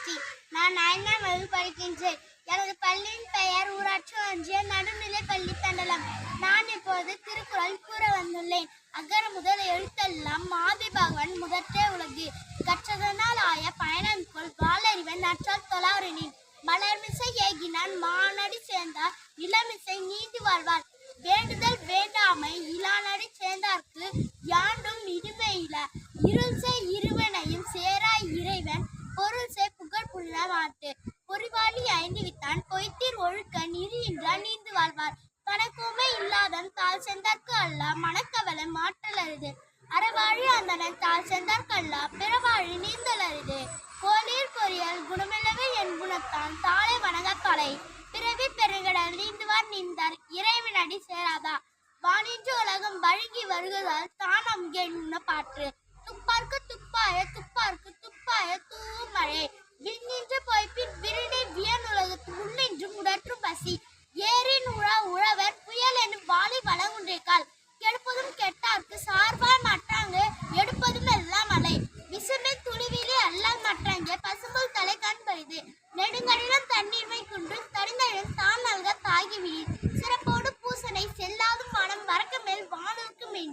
ஸ்ரீ நான் ஐந்தாம் வகுப்பு படிக்கின்றேன். எனது பள்ளியின் பெயர் ஊராட்சி ஒன்றிய நடுநிலை பள்ளி தண்டலம். நான் இப்போது திருக்குறள் கூற வந்துள்ளேன். அகர முதல் எழுத்தெல்லாம் மாதி பகவன் முதற்றே உலகு. கற்றதனால் ஆய பயணங்கொள் வாளறிவன் நற்றால் தொலாரினின் மலர்மிசை ஏகினான் மானடி சேர்ந்தார் இளமிசை நீதி வாழ்வார். வேண்டுதல் வேண்டாமை இளானடி சேர்ந்தார்க்கு யாண்டும் இடுமையில இருள் செய் மாட்டு பொறிவாளி ஐந்து வித்தான் பொய்த்தீர் ஒழுக்க நிறியின்றால் நீந்து வாழ்வார். தனக்குமே இல்லாதன் தாள் செந்தார்க்கு அல்ல. மனக்கவலை மாற்றல் அருது அறவாழி அந்தனன் தாள் செந்தார்க்கு அல்ல. பிறவாழி நீந்தல் அருது கோளீர் பொறியல் குணமில்லவே என் குணத்தான். தாளை வணங்க பிறவி பெருங்கடல் நீந்துவார் நீந்தார். இறைவனடி சேராதா. வாணிஞ்சு உலகம் வழுகி வருவதால் தானம் அங்கே பாற்று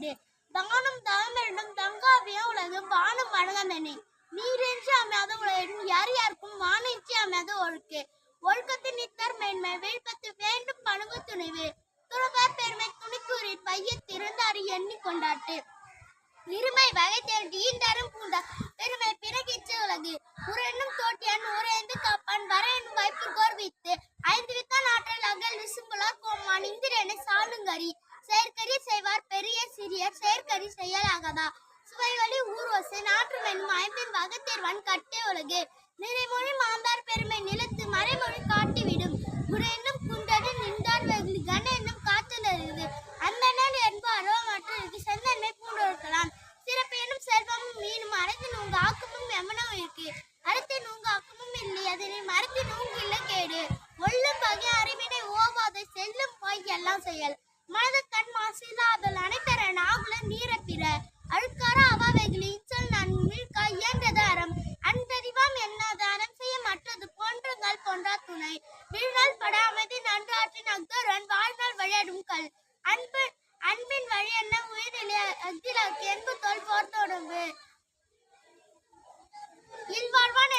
உண்டு தானும் தவமிரண்டும் தங்காவிய உலகு வானும் வணங்கமெனே நீரென்று அமையாத உலகின் யார் யாருக்கும் வானின்றி அமையாத ஒழுக்கு ஒழுக்கத்தின் நித்தர் மேன்மை விழுப்பத்து வேண்டும் பணுகு துணிவு துறவார் பெருமை துணிக்கூறி பைய திறந்தாறு எண்ணி கொண்டாட்டு இருமை வகை தேடி ஈண்டரும் ஆசிரியர் சேர்க்கரி செயலாகதா? சுவைவழி ஊர்வசு நாற்றுவன் மாய்பின் வகத்திற்வன் கட்டே உலகு நிறைமொழி மாந்தார் பெருமை நிலத்து மறைமொழி காட்டிவிடும். குரு என்னும் குண்டடு நின்றார் வெகுளி கன என்னும் காத்து நெருகுது அந்தனர் என்பாரோ மற்றவருக்கு செந்தன்மை பூண்டொருக்கலாம். சிறப்பு என்னும் செல்வமும் மீனும் அரைத்து நூங்கு ஆக்கமும் எமனும் இருக்கு அறுத்து நூங்கு ஆக்கமும் இல்லை அதனை மறந்து நூங்கு இல்லை கேடு. ஒள்ளும் பகை அறிவினை ஓவாத செல்லும் போய் எல்லாம் செயல். மனதக்கண் மாசிலாதல் அனைத்தர நாகுல நீரப்பிற. அழுக்கார அவாவைகளி சொல் நான் மிழ்கா இயன்றது அறம். அன்பறிவாம் என்னது அறம் செய்ய மற்றது போன்றங்கள் போன்ற துணை. வீழ்நாள் பட அமைதி நன்றாற்றின் அக்தரன் வாழ்நாள் வழியடும் கல். அன்பு அன்பின் வழி என்ன உயிரிலே அக்திலாக்கு என்பு தோல் போர்த்தொடங்கு. இல்வாழ்வான்